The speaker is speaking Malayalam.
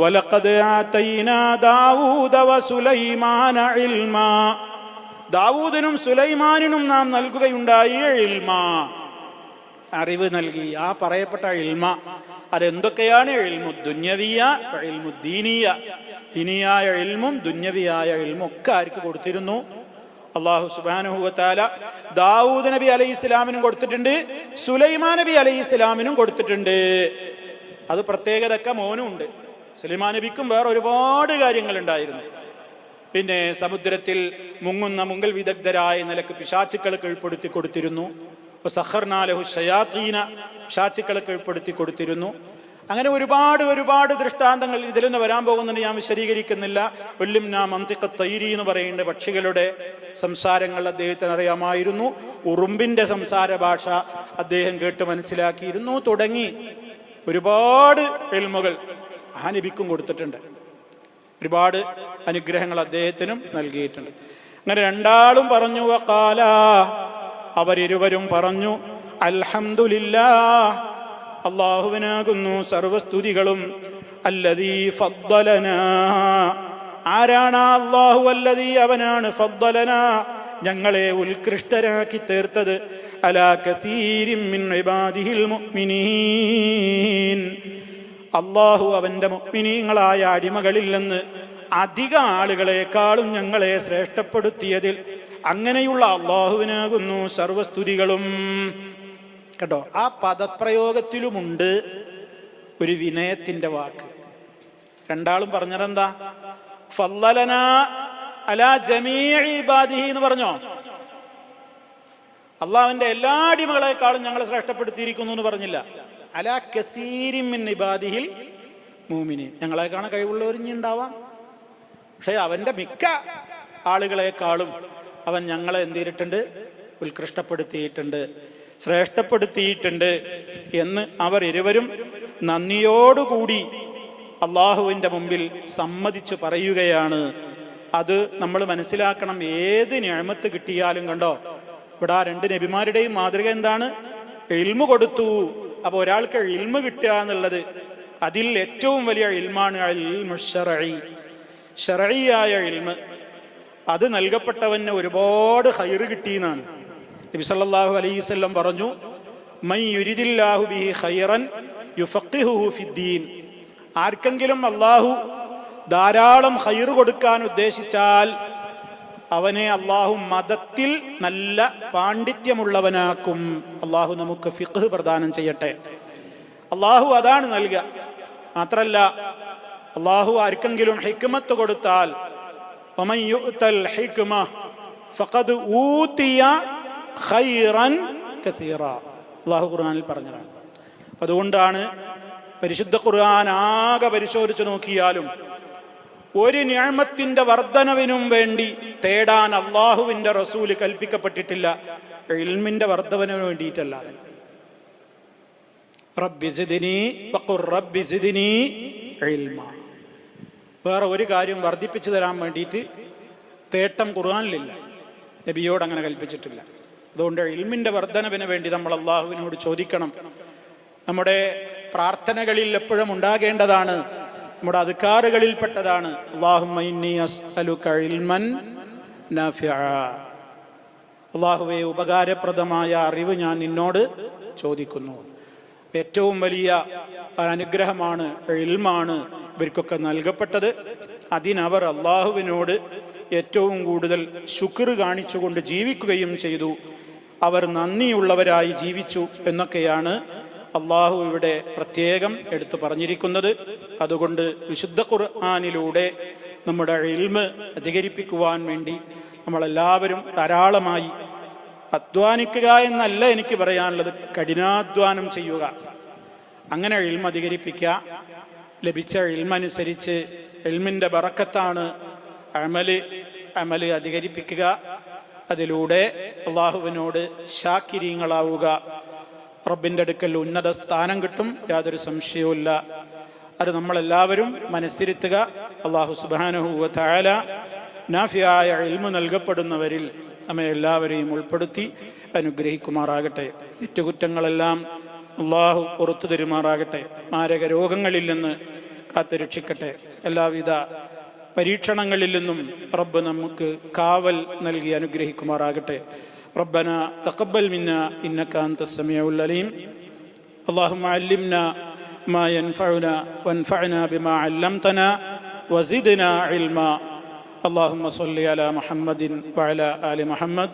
വലഖദ് آتينا ദാവൂദ വസുലൈമാന علما. ദാവൂദിനും സുലൈമാനിനും നാം നൽകുകയുണ്ടായി ഇൽമ. അറിവ് നൽകി. ആ പറയപ്പെട്ട ഇൽമ. അതെന്തൊക്കെയാണ്? ഇൽമു ദുന്യവിയ ഇൽമു ദീനീയ ദീനിയായ എൽമും ദുന്യവിയായ എൽമും ഒക്കെ ആർക്ക് കൊടുത്തിരുന്നു? അള്ളാഹു സുബാനുഹുവത്താല ദാവൂദ് നബി അലൈഹി ഇസ്ലാമിനും കൊടുത്തിട്ടുണ്ട്. സുലൈമാൻ നബി അലൈഹി ഇസ്ലാമിനും കൊടുത്തിട്ടുണ്ട്. അത് പ്രത്യേകതക്ക മോനും ഉണ്ട്. സുലൈമാൻ നബിക്കും വേറെ ഒരുപാട് കാര്യങ്ങൾ ഉണ്ടായിരുന്നു പിന്നെ സമുദ്രത്തിൽ മുങ്ങുന്ന മുങ്കൽ വിദഗ്ധരായ നിലയ്ക്ക് പിശാച്ചുക്കൾ കീഴ്പ്പെടുത്തി കൊടുത്തിരുന്നു. സഹർനാലഹു ഷയാത്തീന പിശാച്ചുക്കളെ കീഴ്പ്പെടുത്തി കൊടുത്തിരുന്നു. അങ്ങനെ ഒരുപാട് ഒരുപാട് ദൃഷ്ടാന്തങ്ങൾ ഇതിൽ നിന്ന് വരാൻ പോകുന്നുണ്ട്. ഞാൻ വിശദീകരിക്കുന്നില്ല. ഒല്ലും നാ മന്തിക്ക തൈരി എന്ന് പറയുന്ന പക്ഷികളുടെ സംസാരങ്ങൾ അദ്ദേഹത്തിന് അറിയാമായിരുന്നു. ഉറുമ്പിന്റെ സംസാര ഭാഷ അദ്ദേഹം കേട്ട് മനസ്സിലാക്കിയിരുന്നു. തുടങ്ങി ഒരുപാട് എൽമുകൾ ആ നബിക്കും കൊടുത്തിട്ടുണ്ട്. ഒരുപാട് അനുഗ്രഹങ്ങൾ അദ്ദേഹത്തിനും നൽകിയിട്ടുണ്ട്. അങ്ങനെ രണ്ടാളും പറഞ്ഞു വക്കാല അവരിരുവരും പറഞ്ഞു അൽഹംദുലില്ലാ. അള്ളാഹുവിനാകുന്നു സർവസ്തുതികളും. അല്ലതീ ആരാണ് അള്ളാഹു അല്ലതീ അവനാണ് ഫദ്ദലന. ഞങ്ങളെ ഉത്കൃഷ്ടരാക്കി തീർത്തത്. അലാ കസീരിൻ അള്ളാഹു അവന്റെ മുഗ്മിനീങ്ങളായ അടിമകളിൽ നിന്ന് അധിക ആളുകളെക്കാളും ഞങ്ങളെ ശ്രേഷ്ഠപ്പെടുത്തിയതിൽ അങ്ങനെയുള്ള അള്ളാഹുവിനാകുന്നു സർവസ്തുതികളും. കേട്ടോ? ആ പദപ്രയോഗത്തിലുമുണ്ട് ഒരു വിനയത്തിന്റെ വാക്ക്. രണ്ടാളും പറഞ്ഞതെന്താ? ഫല്ലലന അലാ ജമീബാദിഹി എന്ന് പറഞ്ഞോ? അള്ളാഹുവിന്റെ എല്ലാ അടിമകളെക്കാളും ഞങ്ങളെ ശ്രേഷ്ഠപ്പെടുത്തിയിരിക്കുന്നു എന്ന് പറഞ്ഞില്ല. അലാ കസീരിമിൻ ഇബാദിഹിൽ മൂമിനി ഞങ്ങളെ കാണാൻ കഴിവുള്ളവരിഞ്ഞുണ്ടാവാം പക്ഷെ അവന്റെ മിക്ക ആളുകളെക്കാളും അവൻ ഞങ്ങളെ എന്ത് ചെയ്തിട്ടുണ്ട്? ഉത്കൃഷ്ടപ്പെടുത്തിയിട്ടുണ്ട്. ശ്രേഷ്ഠപ്പെടുത്തിയിട്ടുണ്ട് എന്ന് അവർ ഇരുവരും നന്ദിയോടുകൂടി അള്ളാഹുവിന്റെ മുമ്പിൽ സമ്മതിച്ചു പറയുകയാണ്. അത് നമ്മൾ മനസ്സിലാക്കണം. ഏത് ഞാമത്ത് കിട്ടിയാലും കണ്ടോ? ഇവിടെ ആ രണ്ട് നബിമാരുടെയും മാതൃക എന്താണ്? എൽമു കൊടുത്തു. അപ്പൊ ഒരാൾക്ക് ഇൽമ കിട്ടുക എന്നുള്ളത് അതിൽ ഏറ്റവും വലിയ ഇൽമാണ് ഷറയിയായ ഇൽമ. അത് നൽകപ്പെട്ടവന് ഒരുപാട് ഹൈറ് കിട്ടിയെന്നാണ്. നബി സല്ലല്ലാഹു അലൈഹി പറഞ്ഞു ബിഹി ഫിദ്ദീൻ. ആർക്കെങ്കിലും അള്ളാഹു ധാരാളം ഹൈറ് കൊടുക്കാൻ ഉദ്ദേശിച്ചാൽ അവനെ അള്ളാഹു മതത്തിൽ നല്ല പാണ്ഡിത്യമുള്ളവനാക്കും. അള്ളാഹു നമുക്ക് ഫിഖ് പ്രദാനം ചെയ്യട്ടെ. അള്ളാഹു അതാണ് നൽകുക മാത്രല്ല അള്ളാഹു ആർക്കെങ്കിലും ഹിക്മത്ത് കൊടുത്താൽ അള്ളാഹു ഖുർആാനിൽ പറഞ്ഞതാണ്. അതുകൊണ്ടാണ് പരിശുദ്ധ ഖുർആൻ ആകെ പരിശോധിച്ചു നോക്കിയാലും ഒരു ഞാമത്തിന്റെ വർധനവിനും വേണ്ടി തേടാൻ അള്ളാഹുവിന്റെ റസൂൽ കൽപ്പിക്കപ്പെട്ടിട്ടില്ല. ഇൽമിന്റെ വർധനവിന് വേണ്ടിയിട്ടല്ലാതെ. വേറെ ഒരു കാര്യം വർദ്ധിപ്പിച്ചു തരാൻ വേണ്ടിയിട്ട് തേട്ടം ഖുർആനിലില്ല. നബിയോട് അങ്ങനെ കൽപ്പിച്ചിട്ടില്ല. അതുകൊണ്ട് ഇൽമിന്റെ വർധനവിന് വേണ്ടി നമ്മൾ അള്ളാഹുവിനോട് ചോദിക്കണം. നമ്മുടെ പ്രാർത്ഥനകളിൽ എപ്പോഴും ഉണ്ടാകേണ്ടതാണ് നമ്മുടെ അധികാറുകളിൽപ്പെട്ടതാണ് അള്ളാഹുവെ ഉപകാരപ്രദമായ അറിവ് ഞാൻ നിന്നോട് ചോദിക്കുന്നു. ഏറ്റവും വലിയ അനുഗ്രഹമാണ് എൽമാണ് ഇവർക്കൊക്കെ നൽകപ്പെട്ടത്. അതിനവർ അള്ളാഹുവിനോട് ഏറ്റവും കൂടുതൽ ശുക്ർ കാണിച്ചുകൊണ്ട് ജീവിക്കുകയും ചെയ്തു. അവർ നന്ദിയുള്ളവരായി ജീവിച്ചു എന്നൊക്കെയാണ് അള്ളാഹു ഇവിടെ പ്രത്യേകം എടുത്തു പറഞ്ഞിരിക്കുന്നത് അതുകൊണ്ട് വിശുദ്ധ ഖുർആാനിലൂടെ നമ്മുടെ ഇൽമ് അധികരിപ്പിക്കുവാൻ വേണ്ടി നമ്മളെല്ലാവരും ധാരാളമായി അധ്വാനിക്കുക എന്നല്ല എനിക്ക് പറയാനുള്ളത് കഠിനാധ്വാനം ചെയ്യുക. അങ്ങനെ ഇൽമ അധികരിപ്പിക്കുക ലഭിച്ച ഇൽമനുസരിച്ച് ഇൽമിന്റെ ബറക്കത്താണ് അമൽ അമൽ അധികരിപ്പിക്കുക. അതിലൂടെ അള്ളാഹുവിനോട് ശാക്കിരീങ്ങളാവുക. റബ്ബിന്റെ അടുക്കൽ ഉന്നത സ്ഥാനം കിട്ടും യാതൊരു സംശയവുമില്ല അത് നമ്മളെല്ലാവരും മനസ്സിരുത്തുക. അള്ളാഹു സുബാനഹുവ നാഫിയായ ഇൽമു നൽകപ്പെടുന്നവരിൽ നമ്മെ എല്ലാവരെയും ഉൾപ്പെടുത്തി അനുഗ്രഹിക്കുമാറാകട്ടെ. തെറ്റുകുറ്റങ്ങളെല്ലാം അള്ളാഹു പുറത്തു തരുമാറാകട്ടെ. മാരക രോഗങ്ങളിൽ നിന്ന് കാത്തുരക്ഷിക്കട്ടെ എല്ലാവിധ പരീക്ഷണങ്ങളിൽ നിന്നും റബ്ബ് നമുക്ക് കാവൽ നൽകി അനുഗ്രഹിക്കുമാറാകട്ടെ. ربنا تقبل منا إنك أنت السميع العليم. اللهم علمنا ما ينفعنا وانفعنا بما علمتنا وزدنا علما. اللهم صل على محمد وعلى آل محمد.